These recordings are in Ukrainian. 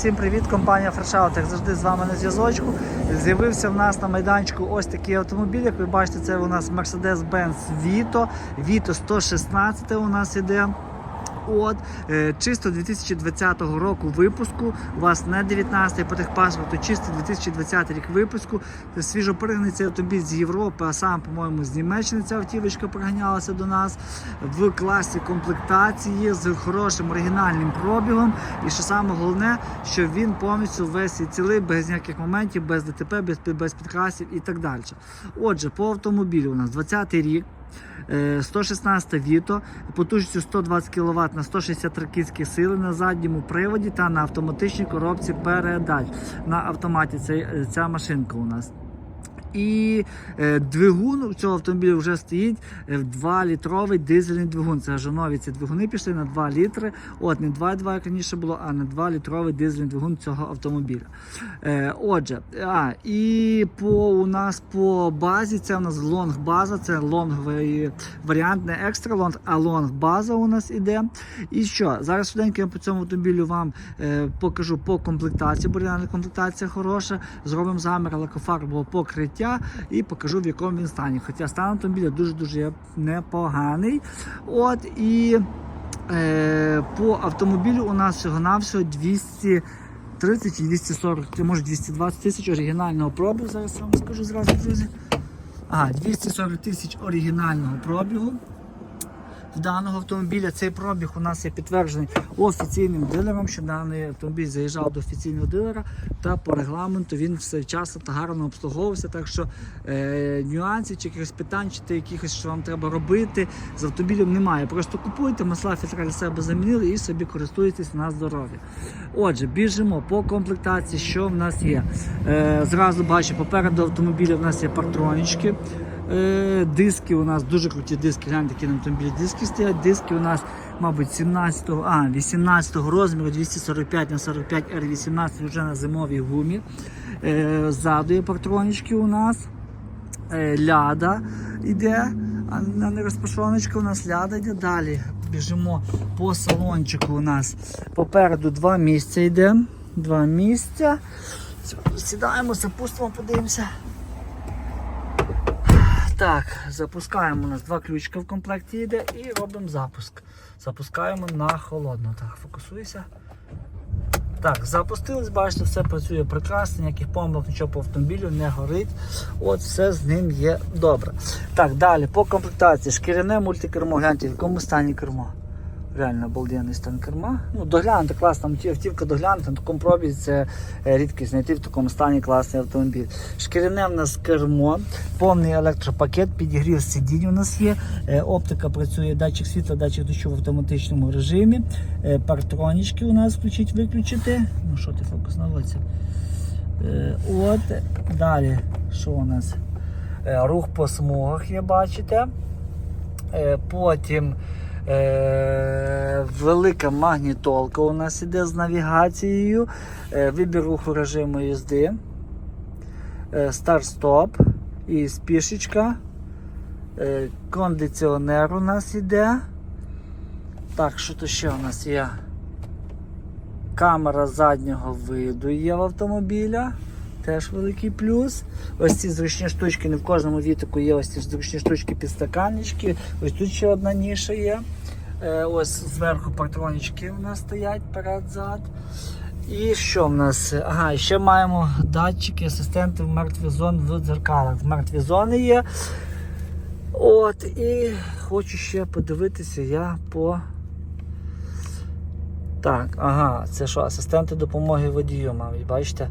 Всім привіт, компанія Фрешаут, як завжди з вами на зв'язочку. З'явився в нас на майданчику ось такий автомобіль. Як ви бачите, це у нас Mercedes-Benz Vito. Vito 116 у нас іде. От, е, чисто 2020 року випуску. У вас не 19 по техпаспорту, чисто 2020 рік випуску. Свіжо цей автомобіль з Європи, а сам, по-моєму, з Німеччини ця автівочка приганялася до нас в класі комплектації з хорошим оригінальним пробігом. І що саме головне, що він повністю весь і цілий, без ніяких моментів, без ДТП, без, без підкрасів і так далі. Отже, по автомобілю у нас 20 рік. Е, 116 Віто, потужністю 120 кВт на 163 кінські сили на задньому приводі та на автоматичній коробці передач. На автоматі цей- е, ця машинка у нас. І е, двигун у цього автомобіля вже стоїть 2-літровий дизельний двигун. Це вже нові ці двигуни пішли на 2 літри. От не 2,2, як раніше було, а на 2-літровий дизельний двигун цього автомобіля. Е, отже, а, і по у нас по базі це у нас лонг база, це лонговий варіант, не екстра лонг, а лонг база у нас іде. І що? Зараз швиденько по цьому автомобілю вам е, покажу по комплектації, бо реальна комплектація хороша. Зробимо замір лакофарбового покриття і покажу в якому він стані. Хоча стан автомобіля дуже-дуже непоганий. От і е, по автомобілю у нас всього-навсього 200 30 чи 240, чи може 220 тисяч оригінального пробігу. Зараз вам скажу зразу, друзі. Ага, 240 тисяч оригінального пробігу. В даного автомобіля цей пробіг у нас є підтверджений офіційним дилером, що даний автомобіль заїжджав до офіційного дилера, та по регламенту він все вчасно та гарно обслуговувався. Так що е, нюансів чи якихось питань, чи якихось, що вам треба робити з автомобілем немає. Просто купуйте, масла фільтра себе замінили і собі користуєтесь на здоров'я. Отже, біжимо по комплектації, що в нас є. Е, зразу бачу, попереду автомобіля в нас є партронічки. Е, диски у нас дуже круті диски, гляньте, які на автомобілі диски стоять. Диски у нас, мабуть, 17-го, а, 18-го розміру, 245 на 45 R18 вже на зимовій гумі. Е, ззаду є партронічки у нас. Е, ляда йде, а не розпашоночка у нас ляда йде далі. Біжимо по салончику у нас. Попереду два місця йде. Два місця. Сідаємо, запустимо, подивимося. Так, запускаємо у нас два ключка в комплекті йде і робимо запуск. Запускаємо на холодно. Так, фокусуйся. Так, запустились, бачите, все працює прекрасно, ніяких помилок, нічого по автомобілю не горить. От все з ним є добре. Так, далі по комплектації. Шкіряне мультикермо, гляньте, в якому стані кермо. Реально обалденний стан керма. Ну, доглянути класна автівка доглянути, на такому пробізі це е, рідкість знайти в такому стані класний автомобіль. Шкіряне в нас кермо, повний електропакет, підігрів сидінь у нас є. Е, Оптика працює, датчик світла, датчик дощу в автоматичному режимі. Е, Партронічки у нас включить, виключити. Ну що ти фокус наводиться? От, далі, що у нас? Рух по смугах є, бачите. Потім велика магнітолка у нас іде з навігацією, е, вибір руху режиму їзди, е, старт-стоп і спішечка. Е, кондиціонер у нас іде. Так, що то ще у нас є? Камера заднього виду є в автомобіля. Теж великий плюс. Ось ці зручні штучки, не в кожному вітику є ось ці зручні штучки підстаканнички. Ось тут ще одна ніша є. Е, ось зверху патронічки у нас стоять перед-зад. І що в нас? Ага, ще маємо датчики, асистенти в мертві зон в дзеркалах. В мертві зони є. От, і хочу ще подивитися я по. Так, ага, це що, асистенти допомоги водію, мабуть, бачите?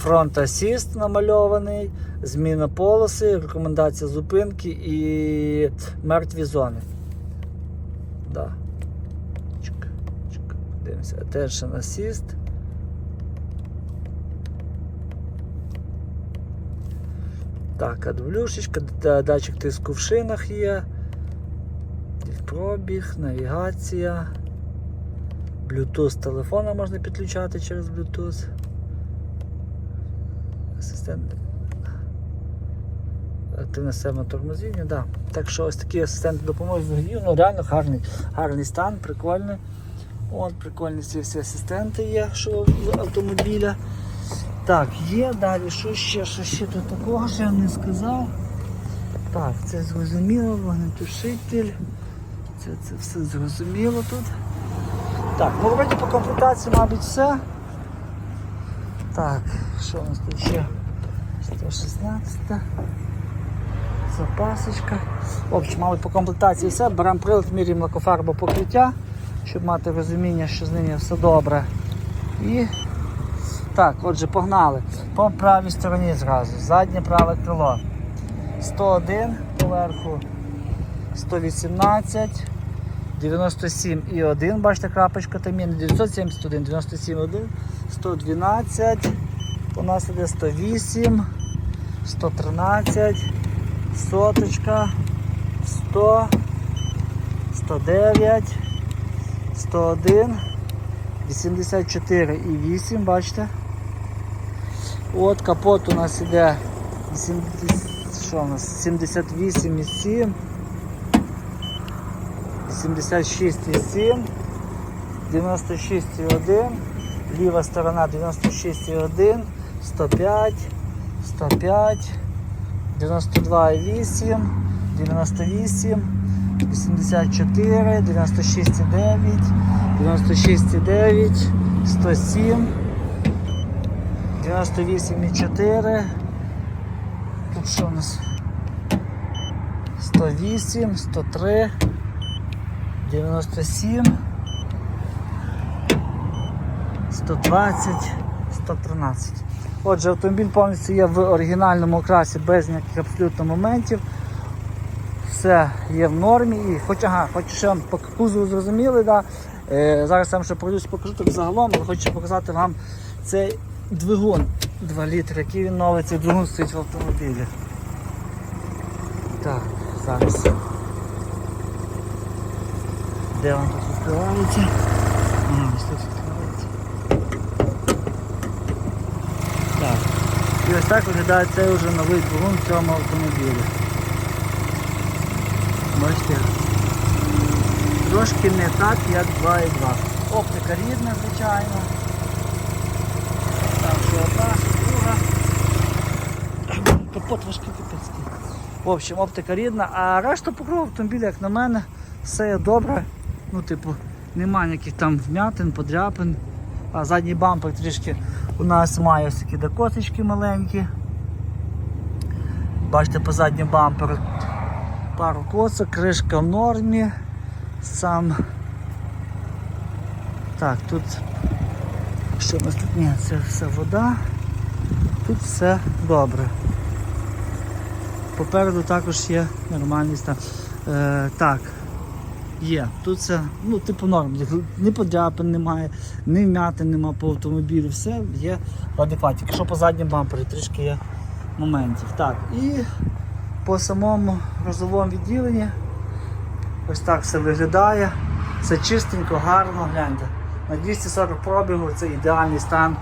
Фронт асіст намальований, зміна полоси, рекомендація зупинки і мертві зони. Да. Чик, чик. Дивимося. Attention assist. Так, адблюшечка, датчик тиску в шинах є. Пробіг, навігація. Bluetooth телефона можна підключати через Bluetooth. Асистент. Активне система тормозіння, да. Так що ось такі асистенти допомоги водію, ну реально гарний, гарний стан, прикольний. От прикольні ці всі асистенти є, що з автомобіля. Так, є далі, що ще, що ще тут такого, що я не сказав. Так, це зрозуміло, вогнетушитель. Це, це все зрозуміло тут. Так, ну вроді по комплектації, мабуть, все. Так, що у нас тут ще? 116. Запасочка. В общем, мабуть, по комплектації все. Беремо прилад, міряємо лакофарбу покриття, щоб мати розуміння, що з ними все добре. І так, отже, погнали. По правій стороні зразу. Заднє праве крило. 101 поверху, 118, 97 і 1, бачите, крапочка там є, 971, 97 1, 112, у нас іде 108, 113, соточка, 100, 109, 101, 84 і 8, бачите. От капот у нас іде 80, що у нас 78,7, 76,7, 96,1, ліва сторона 96,1, 105, 105, 92,8, 98, 84, 96,9, 96,9, 107, 98,4. Тут що у нас? 108, 103, 97, 120, 113. Отже, автомобіль повністю є в оригінальному окрасі без ніяких абсолютно моментів. Все є в нормі. І хоч, ага, хоч ще вам по кузову зрозуміли, да? е, зараз я вам ще пройдусь покажу так загалом, але хочу показати вам цей двигун 2 літри, який він новий, цей двигун стоїть в автомобілі. Так, зараз. Де він тут відкривається? Ага, ось тут відкривається. Так. І ось так виглядає цей вже новий двигун в цьому автомобілі. Бачите? Трошки не так, як 2.2. Оптика рідна, звичайно. Там друга. Капот важкий капецький. В общем, оптика рідна, а решта покров автомобіля, як на мене, все є добре. Ну, типу, немає ніяких там вмятин, подряпин. А задній бампер трішки у нас має ось такі докосички маленькі. Бачите, по задньому бамперу пару косок, кришка в нормі. Сам. Так, тут що у нас тут? Ні, це все вода. Тут все добре. Попереду також є нормальний стан. Е, так, є. Тут все, ну, типу норм. Ні подряпин немає, ні вмятин немає по автомобілю, все є в. Якщо по задньому бампері трішки є моментів. Так, і по самому грузовому відділенні ось так все виглядає. Все чистенько, гарно, гляньте. На 240 пробігу це ідеальний стан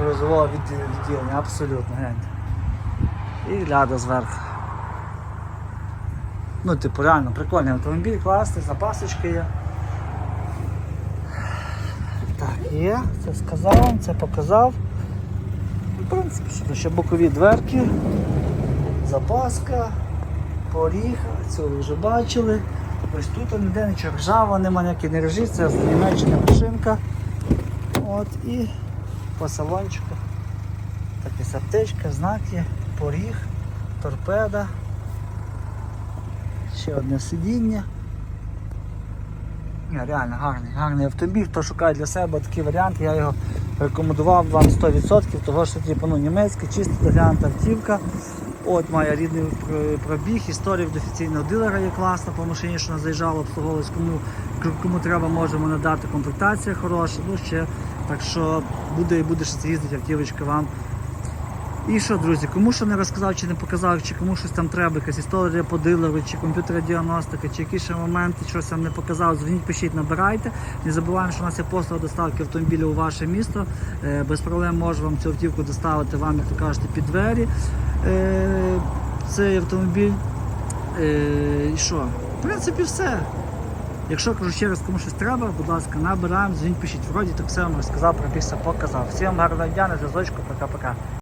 грузового відділення, абсолютно, гляньте. І гляда зверху. Ну, типу, реально прикольний автомобіль, класний, запасочка є. Так, є, це сказав це показав. В принципі, тут ще бокові дверки, запаска, поріг, це ви вже бачили. Ось тут ніде нічого ржава, нема ніяких не режі, це з Німеччини машинка. От і по салончику. Така аптечка, знаки, поріг, торпеда. Ще одне сидіння. Ні, реально гарний, гарний автомобіль. Хто шукає для себе такий варіант, я його рекомендував вам 100%, того що типу, ну, німецький, чисто доглянута автівка. От має рідний пробіг, історія від офіційного дилера є класна по машині, що вона заїжджала, обслуговувалась, кому, кому треба, можемо надати комплектація хороша. Ну ще так що буде і буде ще їздити автівочка вам і що, друзі, кому що не розказав, чи не показав, чи кому щось там треба, якась історія по дилеру, чи комп'ютерна діагностика, чи якісь ще моменти, щось вам не показав, дзвоніть, пишіть, набирайте. Не забуваємо, що у нас є послуга доставки автомобіля у ваше місто. Е, Без проблем можу вам цю автівку доставити вам, як то кажете, під двері. Е, Цей автомобіль. Е, І що? В принципі, все. Якщо кажу ще раз, кому щось треба, будь ласка, набираємо, дзвоніть, пишіть. Вроді так все вам розказав, пробігся, показав. Всім гарного дня, на зв'язочку, пока-пока.